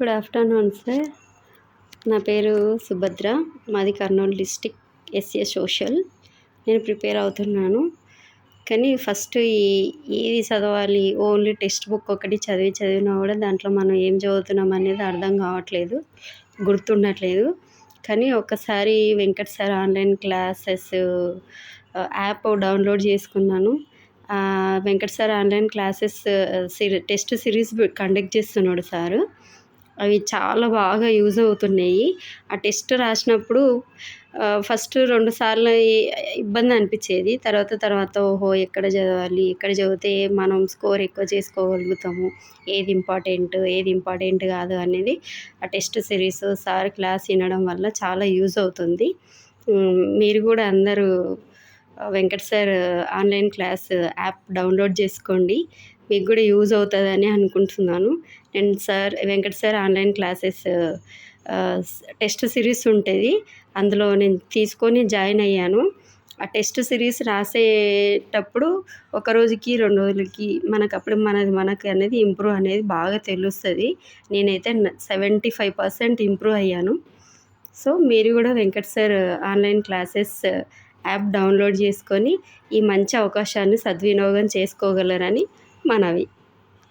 Good afternoon sir నా పేరు సుభద్ర. మాది కర్నూలు డిస్టిక్ ఎస్ఏ సోషల్. నేను ప్రిపేర్ అవుతున్నాను. కానీ ఫస్ట్ ఈ ఏది చదవాలి? ఓన్లీ టెక్స్ట్ బుక్ ఒకటి చదివి చదివినా కూడా దాంట్లో మనం ఏం చదువుతున్నాం అనేది అర్థం కావట్లేదు గుర్తుండట్లేదు. కానీ ఒకసారి Venkat sir online classes app download చేసుకున్నాను. Venkat sir online classes series test series conduct చేస్తున్నాడు సారు. అవి చాలా బాగా యూజ్ అవుతున్నాయి. ఆ టెస్ట్ రాసినప్పుడు ఫస్ట్ రెండు సార్లు ఇబ్బంది అనిపించేది. తర్వాత తర్వాత ఓహో ఎక్కడ చదవాలి? ఎక్కడ చదివితే మనం స్కోర్ ఎక్కువ చేసుకోగలుగుతాము? ఏది ఇంపార్టెంట్? ఏది ఇంపార్టెంట్ కాదు అనేది ఆ టెస్ట్ సిరీస్ సార్ క్లాస్ వినడం వల్ల చాలా యూజ్ అవుతుంది. మీరు కూడా అందరూ Venkat sir online class app download చేసుకోండి. మీకు కూడా యూజ్ అవుతుందని అనుకుంటున్నాను. నేను sir Venkata sir online classes test series ఉంటుంది. అందులో నేను తీసుకొని జాయిన్ అయ్యాను. ఆ టెస్ట్ సిరీస్ రాసేటప్పుడు ఒక రోజుకి రెండు రోజులకి మనకు అప్పుడు మనది మనకి అనేది ఇంప్రూవ్ అనేది బాగా తెలుస్తుంది. నేనైతే సెవెంటీ ఫైవ్ పర్సెంట్ ఇంప్రూవ్ అయ్యాను. సో మీరు కూడా Venkat sir online classes app download చేసుకొని ఈ మంచి అవకాశాన్ని సద్వినియోగం చేసుకోగలరని మనవి